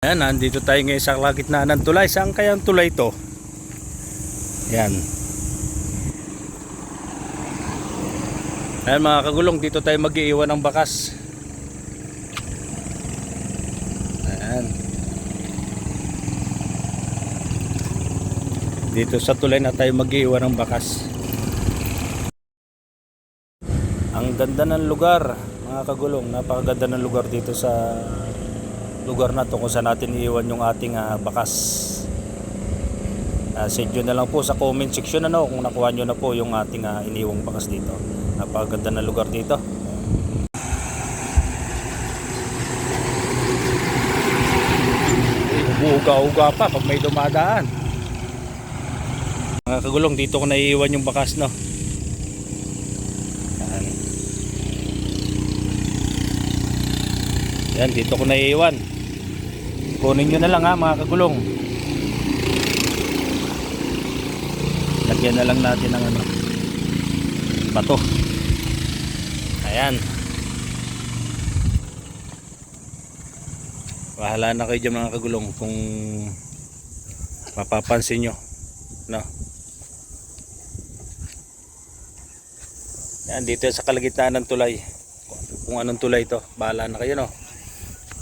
Ayan, nandito tayo ngayon sa kalagitnaan ng tulay. Saan kaya ang tulay to? Yan. Ayan mga kagulong, dito tayo mag-iiwan ng bakas. Ayan. Dito sa tulay na tayo mag-iiwan ng bakas. Ang ganda ng lugar, mga kagulong. Napakaganda ng lugar dito sa lugar na to kung saan natin iiwan yung ating ah, bakas. Uh, send nyo na lang po sa comment section ano kung nakuha nyo na po yung ating ah, iniwang bakas dito. Napakaganda ng lugar dito. Uga-uga pa pag may dumadaan. Mga kagulong, dito ko naiiwan yung bakas no. Yan. Yan, dito ko naiiwan. Kunin nyo na lang ha mga kagulong. Lagyan na lang natin ng ano, bato. Ayan. Bahala na kayo dyan mga kagulong kung mapapansin nyo. No? Yan, dito sa kalagitnaan ng tulay. Kung anong tulay to, bahala na kayo no.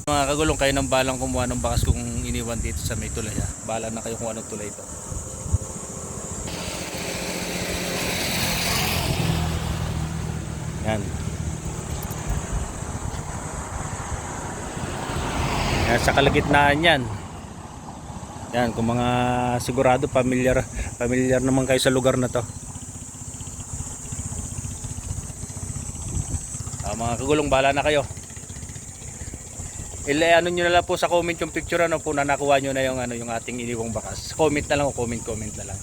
Mga kagulong, kayo nang balang kumuha ng bakas kung iniwan dito sa may tulay. Ha? Bahala na kayo kung anong tulay to. Yan. Yan sa kalagitnaan yan. Yan, kung mga sigurado familiar familiar naman kayo sa lugar na to. Ah, mga kagulong, bahala na kayo. Ile ano niyo na lang po sa comment yung picture ano po na nakuha niyo na yung ano yung ating iniwang bakas. Comment na lang o comment comment na lang.